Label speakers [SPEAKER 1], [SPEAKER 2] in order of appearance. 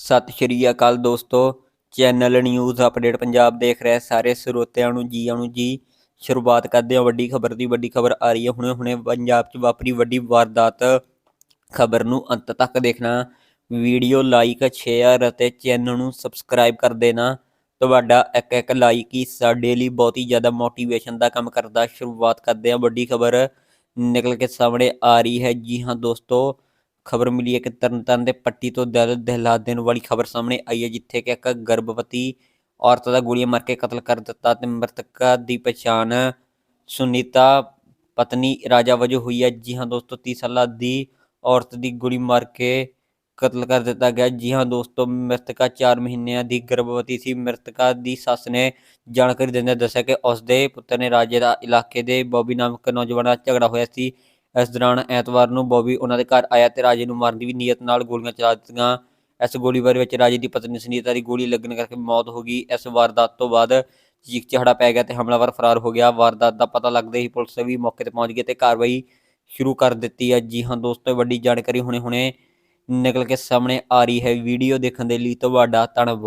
[SPEAKER 1] ਸਤਿ ਸ਼੍ਰੀ ਅਕਾਲ ਦੋਸਤੋ। Channel news update Punjab ਦੇਖ ਰਹੇ ਸਾਰੇ ਸਰੋਤਿਆਂ ਨੂੰ ਜੀ ਆਇਆਂ ਜੀ, ਸ਼ੁਰੂਆਤ ਕਰਦੇ ਹਾਂ। ਵੱਡੀ ਖਬਰ ਦੀ ਵੱਡੀ ਖਬਰ ਆ ਰਹੀ ਹੈ। ਹੁਣੇ ਹੁਣੇ ਪੰਜਾਬ 'ਚ ਵਾਪਰੀ ਵੱਡੀ ਵਾਰਦਾਤ ਖਬਰ ਨੂੰ ਅੰਤ ਤੱਕ ਦੇਖਣਾ। ਵੀਡੀਓ ਲਾਈਕ, ਸ਼ੇਅਰ ਅਤੇ ਚੈਨਲ ਨੂੰ ਸਬਸਕ੍ਰਾਈਬ ਕਰ ਦੇਣਾ। ਤੁਹਾਡਾ ਇੱਕ ਇੱਕ ਲਾਈਕ ਹੀ ਸਾਡੇ ਲਈ ਬਹੁਤ ਹੀ ਜ਼ਿਆਦਾ ਮੋਟੀਵੇਸ਼ਨ ਦਾ ਕੰਮ ਕਰਦਾ। ਸ਼ੁਰੂਆਤ ਕਰਦੇ ਹਾਂ। ਵੱਡੀ ਖਬਰ ਨਿਕਲ ਕੇ ਸਾਹਮਣੇ ਆ ਰਹੀ ਹੈ। ਜੀ ਹਾਂ ਦੋਸਤੋ ਖਬਰ ਮਿਲੀ ਹੈ ਕਿ ਤਰਨਤਾਰਨ ਦੇ ਪੱਟੀ ਤੋਂ ਦਿਲ ਦਹਿਲਾ ਦੇਣ ਵਾਲੀ ਖਬਰ ਸਾਹਮਣੇ ਆਈ ਹੈ, ਜਿੱਥੇ ਕਿ ਇੱਕ ਗਰਭਵਤੀ ਔਰਤ ਦਾ ਗੋਲੀਆਂ ਮਾਰ ਕੇ ਕਤਲ ਕਰ ਦਿੱਤਾ ਤੇ ਮ੍ਰਿਤਕਾ ਦੀ ਪਛਾਣ ਸੁਨੀਤਾ ਪਤਨੀ ਰਾਜਾ ਵਜੋਂ ਹੋਈ ਹੈ। ਜੀ ਹਾਂ ਦੋਸਤੋ 30 ਸਾਲਾਂ ਦੀ ਔਰਤ ਦੀ ਗੋਲੀ ਮਾਰ ਕੇ ਕਤਲ ਕਰ ਦਿੱਤਾ ਗਿਆ। ਜੀ ਹਾਂ ਦੋਸਤੋ, ਮ੍ਰਿਤਕਾ 4 ਮਹੀਨਿਆਂ ਦੀ ਗਰਭਵਤੀ ਸੀ। ਮ੍ਰਿਤਕਾ ਦੀ ਸੱਸ ਨੇ ਜਾਣਕਾਰੀ ਦਿੰਦਿਆਂ ਦੱਸਿਆ ਕਿ ਉਸ ਦੇ ਪੁੱਤਰ ਨੇ ਰਾਜੇ ਦਾ ਇਲਾਕੇ ਦੇ ਬੋਬੀ ਨਾਮਕ ਨੌਜਵਾਨ ਨਾਲ ਝਗੜਾ ਹੋਇਆ ਸੀ। ਇਸ ਦੌਰਾਨ ਐਤਵਾਰ ਨੂੰ ਬੋਬੀ ਉਹਨਾਂ ਦੇ ਘਰ ਆਇਆ ਤੇ ਰਾਜੇ ਨੂੰ ਮਾਰਨ ਦੀ ਵੀ ਨੀਅਤ ਨਾਲ ਗੋਲੀਆਂ ਚਲਾ ਦਿੱਤੀਆਂ। ਇਸ ਗੋਲੀਬਾਰੀ ਵਿੱਚ ਰਾਜੇ ਦੀ ਪਤਨੀ ਸੁਨੀਤਾ ਦੀ ਗੋਲੀ ਲੱਗਣ ਕਰਕੇ ਮੌਤ ਹੋ ਗਈ। ਇਸ ਵਾਰਦਾਤ ਤੋਂ ਬਾਅਦ ਚੀਕ ਚਿਹੜਾ ਪੈ ਗਿਆ ਤੇ ਹਮਲਾਵਰ ਫਰਾਰ ਹੋ ਗਿਆ। ਵਾਰਦਾਤ ਦਾ ਪਤਾ ਲੱਗਦੇ ਹੀ ਪੁਲਿਸ ਵੀ ਮੌਕੇ ਤੇ ਪਹੁੰਚ ਗਈ ਤੇ ਕਾਰਵਾਈ ਸ਼ੁਰੂ ਕਰ ਦਿੱਤੀ ਹੈ। ਜੀ ਹਾਂ ਦੋਸਤੋ, ਵੱਡੀ ਜਾਣਕਾਰੀ ਹੁਣੇ ਹੁਣੇ ਨਿਕਲ ਕੇ ਸਾਹਮਣੇ ਆ ਰਹੀ ਹੈ। ਵੀਡੀਓ ਦੇਖਣ ਦੇ ਲਈ ਤੁਹਾਡਾ ਧੰਨਵਾਦ।